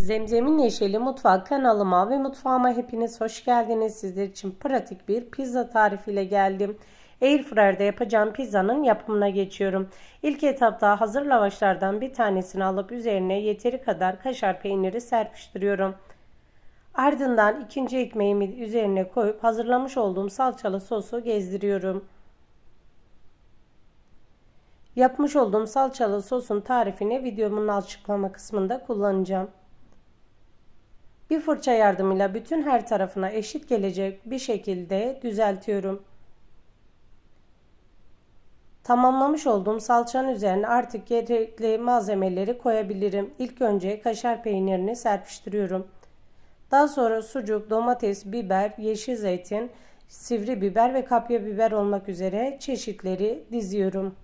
Zemzemin Yeşili Mutfak kanalıma ve mutfağıma hepiniz hoş geldiniz. Sizler için pratik bir pizza tarifiyle geldim. Airfryer'de yapacağım pizzanın yapımına geçiyorum. İlk etapta hazır lavaşlardan bir tanesini alıp üzerine yeteri kadar kaşar peyniri serpiştiriyorum. Ardından ikinci ekmeğimi üzerine koyup hazırlamış olduğum salçalı sosu gezdiriyorum. Yapmış olduğum salçalı sosun tarifini videomun açıklama kısmında kullanacağım. Bir fırça yardımıyla bütün her tarafına eşit gelecek bir şekilde düzeltiyorum. Tamamlamış olduğum salçanın üzerine artık gerekli malzemeleri koyabilirim. İlk önce kaşar peynirini serpiştiriyorum. Daha sonra sucuk, domates, biber, yeşil zeytin, sivri biber ve kapya biber olmak üzere çeşitleri diziyorum.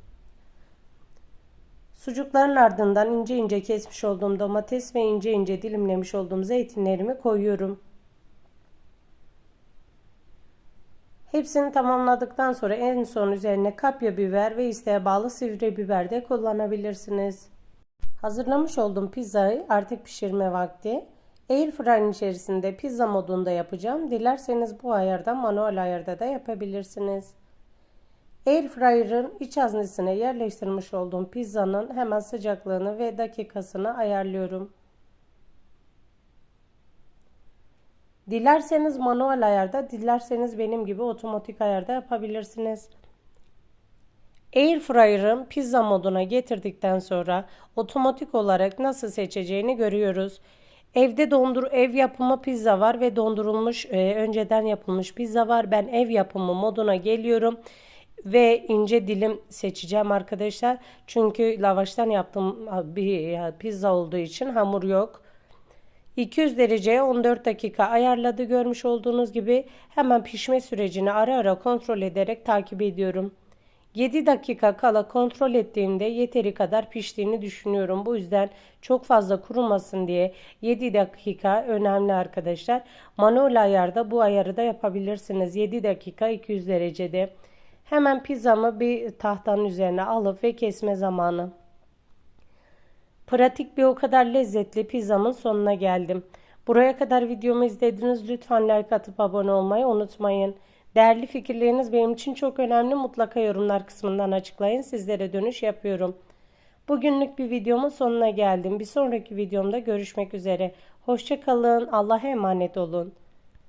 Sucukların ardından ince ince kesmiş olduğum domates ve ince ince dilimlemiş olduğum zeytinlerimi koyuyorum. Hepsini tamamladıktan sonra en son üzerine kapya biber ve isteğe bağlı sivri biber de kullanabilirsiniz. Hazırlamış olduğum pizzayı artık pişirme vakti. Airfryer'in içerisinde pizza modunda yapacağım. Dilerseniz bu ayarda manuel ayarda da yapabilirsiniz. Airfryer'ın iç haznesine yerleştirmiş olduğum pizzanın hemen sıcaklığını ve dakikasını ayarlıyorum. Dilerseniz manuel ayarda, dilerseniz benim gibi otomatik ayarda yapabilirsiniz. Airfryer'ın pizza moduna getirdikten sonra otomatik olarak nasıl seçeceğini görüyoruz. Evde dondur ev yapımı pizza var ve dondurulmuş e, önceden yapılmış pizza var. Ben ev yapımı moduna geliyorum ve ince dilim seçeceğim arkadaşlar. Çünkü lavaştan yaptığım bir pizza olduğu için hamur yok. 200 dereceye 14 dakika ayarladı görmüş olduğunuz gibi hemen pişme sürecini ara ara kontrol ederek takip ediyorum. 7 dakika kala kontrol ettiğimde yeteri kadar piştiğini düşünüyorum. Bu yüzden çok fazla kurumasın diye 7 dakika önemli arkadaşlar. Manuel ayarda bu ayarı da yapabilirsiniz. 7 dakika 200 derecede. Hemen pizzamı bir tahtanın üzerine alıp ve kesme zamanı. Pratik bir o kadar lezzetli pizzamın sonuna geldim. Buraya kadar videomu izlediniz. Lütfen like atıp abone olmayı unutmayın. Değerli fikirleriniz benim için çok önemli. Mutlaka yorumlar kısmından açıklayın. Sizlere dönüş yapıyorum. Bugünlük bir videomun sonuna geldim. Bir sonraki videomda görüşmek üzere. Hoşçakalın. Allah'a emanet olun.